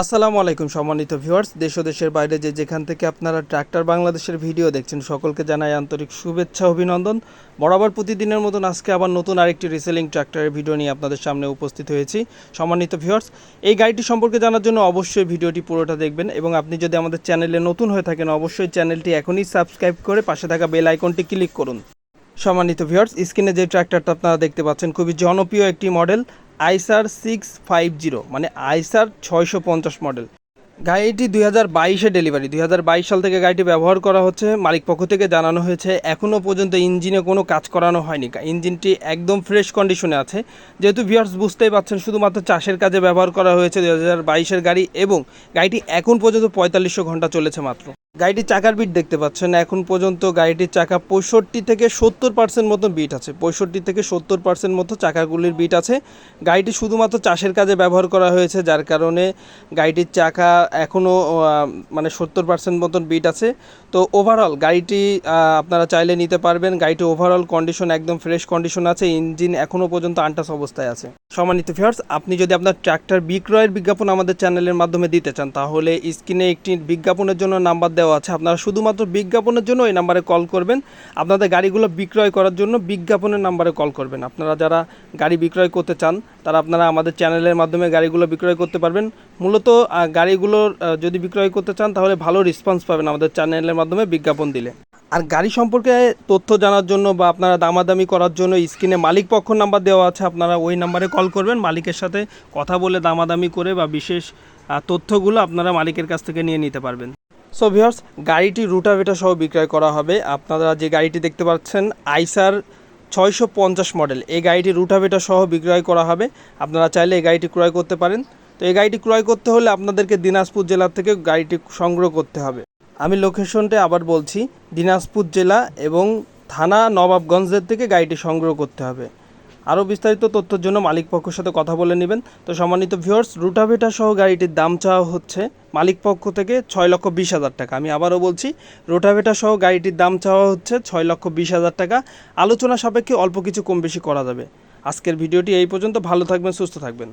আসসালামু আলাইকুম সম্মানিত ভিউয়ার্স, দেশ ও দেশের বাইরে যে যেখান থেকে আপনারা ট্র্যাক্টর বাংলাদেশের ভিডিও দেখছেন, সকলকে জানাই আন্তরিক শুভেচ্ছা, অভিনন্দন। বরাবর প্রতিদিনের মতন আজকে আবার নতুন আরেকটি রিসেলিং ট্র্যাক্টরের ভিডিও নিয়ে আপনাদের সামনে উপস্থিত হয়েছি। সম্মানিত ভিউয়ার্স, এই গাড়িটি সম্পর্কে জানার জন্য অবশ্যই ভিডিওটি পুরোটা দেখবেন এবং আপনি যদি আমাদের চ্যানেলে নতুন হয়ে থাকেন, অবশ্যই চ্যানেলটি এখনই সাবস্ক্রাইব করে পাশে থাকা বেল আইকনটি ক্লিক করুন। সম্মানিত ভিউয়ার্স, স্ক্রিনে যে ট্র্যাক্টরটা আপনারা দেখতে পাচ্ছেন, খুবই জনপ্রিয় একটি মডেল আইসার সিক্স ফাইভ জিরো মানে আইসার ছয়শো পঞ্চাশ মডেল গাড়িটি দুই হাজার বাইশে ডেলিভারি দুই হাজার বাইশ সাল থেকে গাড়িটি ব্যবহার করা হচ্ছে। মালিক পক্ষ থেকে জানানো হয়েছে এখনও পর্যন্ত ইঞ্জিনে কোনো কাজ করানো হয়নি। ইঞ্জিনটি একদম ফ্রেশ কন্ডিশনে আছে। যেহেতু ভিউয়ার্স বুঝতেই পারছেন শুধুমাত্র চাষের কাজে ব্যবহার করা হয়েছে দুই হাজার বাইশের গাড়ি এবং গাড়িটি এখন পর্যন্ত পঁয়তাল্লিশশো ঘণ্টা চলেছে মাত্র। গাড়িটির চাকার বিট দেখতে পাচ্ছেন। এখন পর্যন্ত গাড়িটির চাকা পঁয়ষট্টি থেকে সত্তর পার্সেন্ট মতো বিট আছে। পঁয়ষট্টি থেকে সত্তর পার্সেন্ট মতো চাকাগুলির বিট আছে। গাড়িটি শুধুমাত্র চাষের কাজে ব্যবহার করা হয়েছে, যার কারণে গাড়িটির চাকা এখনও মানে সত্তর পার্সেন্ট মতন বিট আছে। তো ওভারঅল গাড়িটি আপনারা চাইলে নিতে পারবেন। গাড়িটি ওভারঅল কন্ডিশন একদম ফ্রেশ কন্ডিশন আছে। ইঞ্জিন এখনও পর্যন্ত আনটাস অবস্থায় আছে। সম্মানিত ফিয়ার্স আপনি যদি আপনার ট্র্যাক্টর বিক্রয়ের বিজ্ঞাপন আমাদের চ্যানেলের মাধ্যমে দিতে চান, তাহলে স্ক্রিনে একটি বিজ্ঞাপনের জন্য নাম্বার দেওয়া আছে। আপনারা শুধুমাত্র বিজ্ঞাপনের জন্য এই নাম্বারে কল করবেন। আপনাদের গাড়িগুলো বিক্রয় করার জন্য বিজ্ঞাপনের নাম্বারে কল করবেন। আপনারা যারা গাড়ি বিক্রয় করতে চান, তারা আপনারা আমাদের চ্যানেলের মাধ্যমে গাড়িগুলো বিক্রয় করতে পারবেন। মূলত গাড়িগুলোর যদি বিক্রয় করতে চান, তাহলে ভালো রেসপন্স পাবেন আমাদের চ্যানেলের মাধ্যমে বিজ্ঞাপন দিলে। আর গাড়ি সম্পর্কে তথ্য জানার জন্য বা আপনারা দামাদামি করার জন্য স্ক্রিনে মালিক পক্ষ নাম্বার দেওয়া আছে। আপনারা ওই নাম্বারে কল করবেন, মালিকের সাথে কথা বলে দামাদামি করে বা বিশেষ তথ্যগুলো আপনারা মালিকের কাছ থেকে নিয়ে নিতে পারবেন। সো ভিউয়ার্স গাড়িটি রুটাভেটা সহ বিক্রয় করা হবে। আপনারা যে গাড়িটি দেখতে পাচ্ছেন আইসার ছয়শো পঞ্চাশ মডেল এই গাড়িটি রুটাভেটা সহ বিক্রয় করা হবে। আপনারা চাইলে এই গাড়িটি ক্রয় করতে পারেন। তো এই গাড়িটি ক্রয় করতে হলে আপনাদেরকে দিনাজপুর জেলা থেকে গাড়িটি সংগ্রহ করতে হবে। আমি লোকেশনটা আবার বলছি, দিনাজপুর জেলা এবং থানা নবাবগঞ্জের থেকে গাড়িটি সংগ্রহ করতে হবে। আরও বিস্তারিত তথ্যের জন্য মালিক পক্ষের সাথে কথা বলে নেবেন। তো সম্মানিত ভিউয়ার্স, রুটাভেটা সহ গাড়িটির দাম চাওয়া হচ্ছে মালিক পক্ষ থেকে ছয় লক্ষ বিশ হাজার টাকা। আমি আবারও বলছি, রোটাভেটা সহ গাড়িটির দাম চাওয়া হচ্ছে ছয় লক্ষ বিশ হাজার টাকা। আলোচনা সাপেক্ষে অল্প কিছু কম বেশি করা যাবে। আজকের ভিডিওটি এই পর্যন্ত। ভালো থাকবেন, সুস্থ থাকবেন।